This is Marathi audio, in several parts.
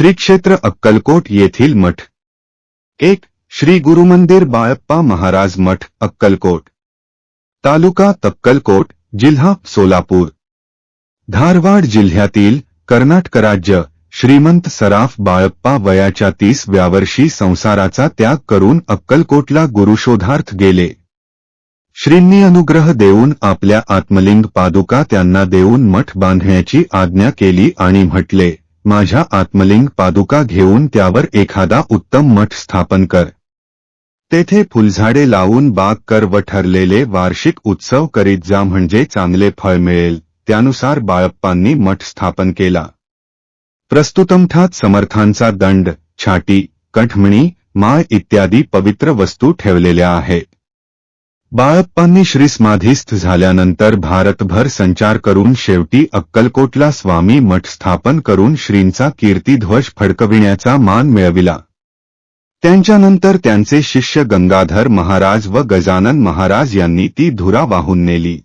श्री क्षेत्र अक्कलकोट येथील मठ. एक श्री गुरुमंदिर बाळप्पा महाराज मठ अक्कलकोट. तालुका अक्कलकोट जिल्हा सोलापूर. धारवाड जिल्ह्यातील कर्नाटक राज्य श्रीमंत सराफ बाळप्पा वयाच्या तीसव्या वर्षी संसाराचा त्याग करून अक्कलकोटला गुरुशोधार्थ गेले. श्रींनी अनुग्रह देऊन आपल्या आत्मलिंग पादुका त्यांना देऊन मठ बांधण्याची आज्ञा केली आणि म्हटले माझ्या आत्मलिंग पादुका घेऊन त्यावर एखादा उत्तम मठ स्थापन कर. तेथे फुलझाडे लावून बाग कर व ठरलेले वार्षिक उत्सव करीत जा म्हणजे चांगले फळ मिळेल त्यानुसार बाळप्पांनी मठ स्थापन केला. प्रस्तुतमठात समर्थांचा दंड छाटी कंठमणी माळ इत्यादी पवित्र वस्तू ठेवलेल्या आहेत बाळप्पांनी श्री समाधीस्थ झाल्यानंतर भारतभर संचार करून शेवटी अक्कलकोटला स्वामी मठ स्थापन करून श्रींचा कीर्तीध्वज फडकविण्याचा मान मिळविला. त्यांच्यानंतर त्यांचे शिष्य गंगाधर महाराज व गजानन महाराज यांनी ती धुरा वाहून नेली.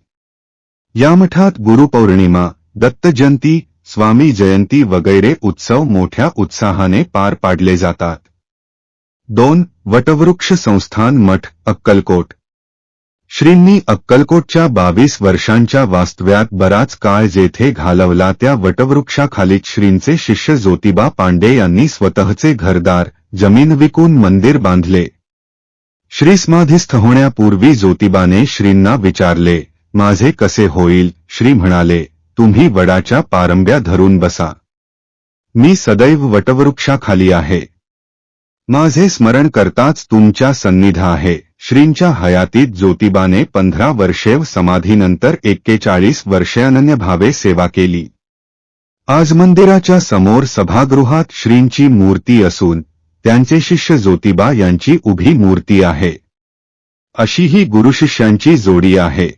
या मठात गुरुपौर्णिमा दत्तजयंती स्वामी जयंती वगैरे उत्सव मोठ्या उत्साहाने पार पाडले जातात. दोन वटवृक्ष संस्थान मठ अक्कलकोट. श्रींनी अक्कलकोटच्या बावीस वर्षांच्या वास्तव्यात बराच काळ जेथे घालवला त्या वटवृक्षाखाली श्रींचे शिष्य ज्योतिबा पांडे यांनी स्वतःचे घरदार जमीन विकून मंदिर बांधले. श्रीसमाधिस्थ होण्यापूर्वी ज्योतिबाने श्रींना विचारले माझे कसे होईल? श्री म्हणाले तुम्ही वडाच्या पारंब्या धरून बसा. मी सदैव वटवृक्षाखाली आहे. माझे स्मरण करताच तुमच्या सन्निध आहे. श्रींच्या हयातीत ज्योतिबाने पंधरा वर्षे समाधीनंतर एक्केचाळीस वर्षे अनन्य भावे सेवा केली. आज मंदिराच्या समोर सभागृहात श्रींची मूर्ती असून त्यांचे शिष्य ज्योतिबा यांची उभी मूर्ती आहे. अशी ही गुरुशिष्यांची जोडी आहे.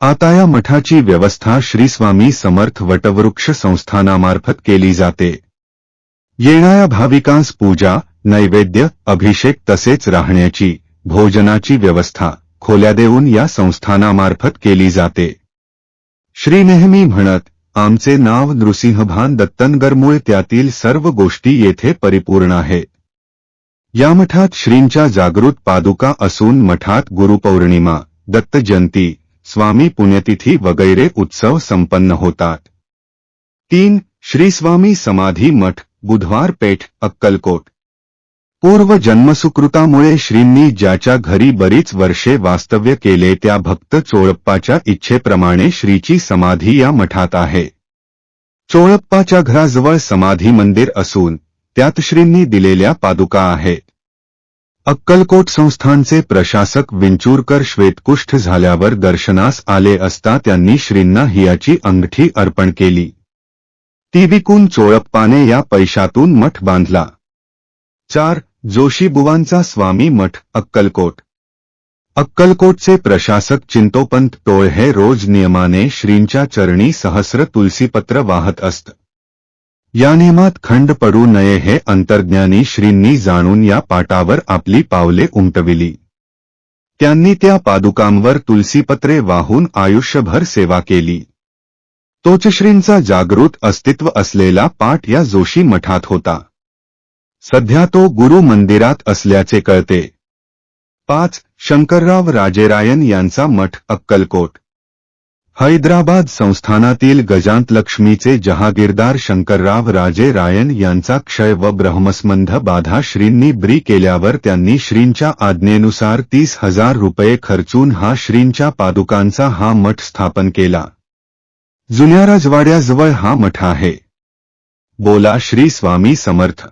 आता या मठाची व्यवस्था श्री स्वामी समर्थ वटवृक्ष संस्थानामार्फत केली जाते. येणाऱ्या भाविकांस पूजा नैवेद्य अभिषेक तसेच राहण्याची. भोजनाची व्यवस्था खोल्या देऊन या संस्थानामार्फत केली जाते. श्री नेहमी म्हणत आमचे नाव नृसिंहभान दत्तनगरमुळे त्यातील सर्व गोष्टी येथे परिपूर्ण आहेत या मठात श्रींच्या जागृत पादुका असून मठात गुरुपौर्णिमा दत्त जयंती स्वामी पुण्यतिथी वगैरे उत्सव संपन्न होतात. तीन श्री स्वामी समाधी मठ बुधवार पेठ अक्कलकोट. पूर्व जन्मसुकृतामुळे श्रींनी ज्याच्या घरी बरीच वर्षे वास्तव्य केले त्या भक्त चोळप्पाच्या इच्छेप्रमाणे श्रीची समाधी या मठात आहे. चोळप्पाच्या घराजवळ समाधी मंदिर असून त्यात श्रींनी दिलेल्या पादुका आहेत अक्कलकोट संस्थानचे प्रशासक विंचूरकर श्वेतकुष्ठ झाल्यावर दर्शनास आले असता त्यांनी श्रींना हियाची अंगठी अर्पण केली. ती विकून चोळप्पाने या पैशातून मठ बांधला. चार जोशीबुवांचा स्वामी मठ अक्कलकोट. अक्कलकोटचे प्रशासक चिंतोपंत टोळ हे रोज नियमाने श्रींच्या चरणी सहस्र तुलसीपत्र वाहत असत. या नियमात खंड पडू नये हे अंतर्ज्ञानी श्रींनी जाणून या पाटावर आपली पावले उमटविली. त्यांनी त्या पादुकांवर तुलसीपत्रे वाहून आयुष्यभर सेवा केली. तोच श्रींचा जागृत अस्तित्व असलेला पाठ या जोशी मठात होता. सध्या तो गुरु मंदिरात असल्याचे कळते. पाच शंकरराव राजेरायन यांचा मठ अक्कलकोट. हैदराबाद संस्थानातील गजांत लक्ष्मीचे जहागीरदार शंकरराव राजे रायन यांचा क्षय व ब्रह्मस्मंध बाधा श्रींनी ब्री केल्यावर त्यांनी श्रींच्या आज्ञेनुसार तीस हजार रुपये खर्चून हा श्रींच्या पादुकांचा हा मठ स्थापन केला. जुन्या राजवाड्याजवळ हा मठ आहे. बोला श्री स्वामी समर्थ.